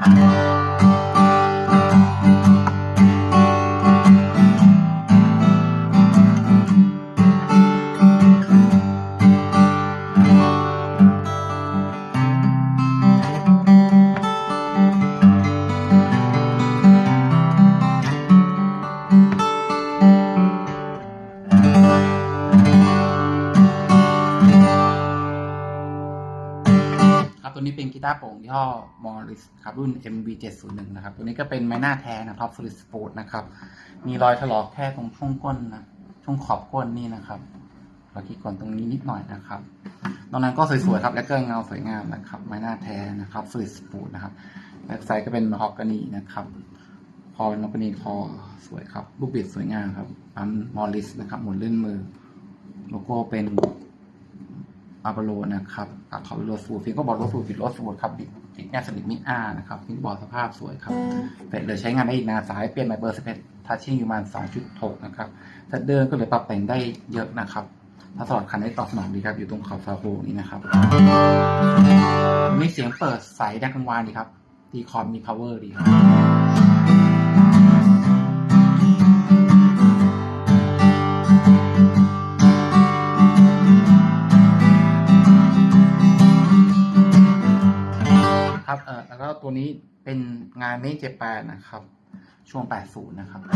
ครั นี้เป็นกีตาร์โปร่งยี่ห้อมอริสครับรุ่น MV701 นะครับ ตัวนี้ก็เป็นไม้หน้าแท้นะท็อปฟลิสโปร์ตนะครับ มีรอยถลอกแค่ตรงช่วงก้นนะช่วงขอบก้นนี่นะครับรอยที่ก้นตรงนี้นิดหน่อยนะครับตรงนั้นก็สวยๆครับ และก็เงาสวยงามนะครับ ไม้หน้าแท้นะครับฟลิสโปร์ตนะครับแบ็คไซด์ก็เป็นมฮอกกานีนะครับคอเป็นมฮอกกานีคอสวยครับลูกบิดสวยงามครับปั๊มมอริสนะครับหมุนลื่นมือโลโก้เป็น อาบาโลนะครับกับทอร์โลฟูฟิงก็บอกรถฟูฟิลรถฟูครับบิดติดแง่สนิทมิอาร์นะครับฟิงบอกสภาพสวยครับเป็ดเลยใช้งานได้อีกนานสายเปลี่ยนไมเบอร์สเปซทัชชิ่งอยู่ประมาณ2.6 นะครับถ้าเดินก็เลยปรับแต่งได้เยอะนะครับถ้าสอดคันได้ตอบสนองดีครับ อยู่ตรงขอบซาโฟนี้นะครับมีเสียงเปิดใสดังกังวานดีครับดีคอมมี power ดีครับ ตัวนี้เป็นงานเมจเจแปนนะครับ ช่วง 80 นะครับ น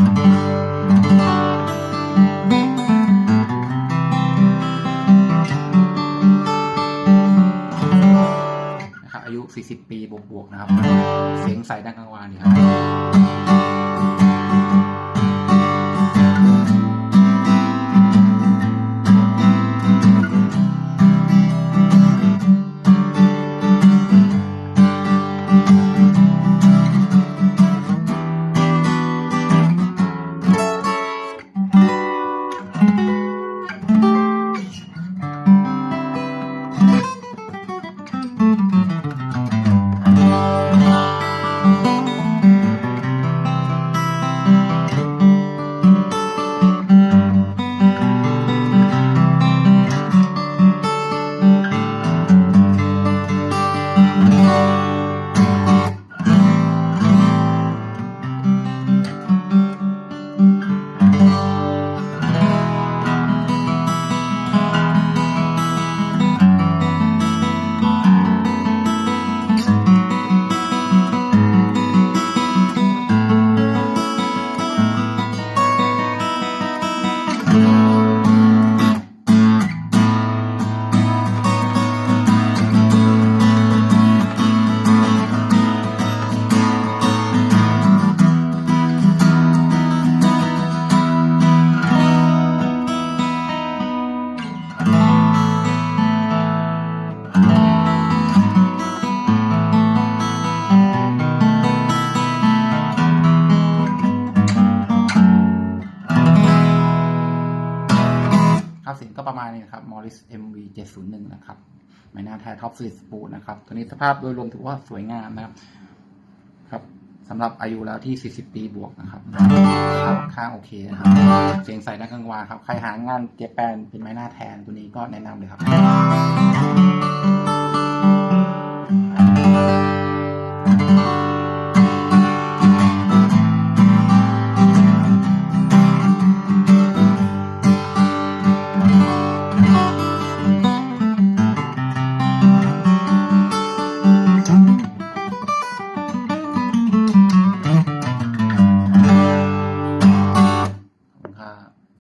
ะครับ อายุ 40 ปีบวกๆนะครับ เสียงใสดังกลางวานดีครับ ครับเสียงก็ประมาณนี้นะครับ Morris MV 701นะครับไม่น่าแท้ท็อปซีสปูนะครับตัวนี้สภาพโดยรวมถือว่าสวยงามนะครับ ครับสำหรับอายุแล้วที่ 40 ปีบวกนะครับค่อนข้างโอเคนะครับ เสียงใสนักกลางวานครับ ใครหางานเจแปนเป็นไม้หน้าแทนตัวนี้ก็แนะนำเลยครับ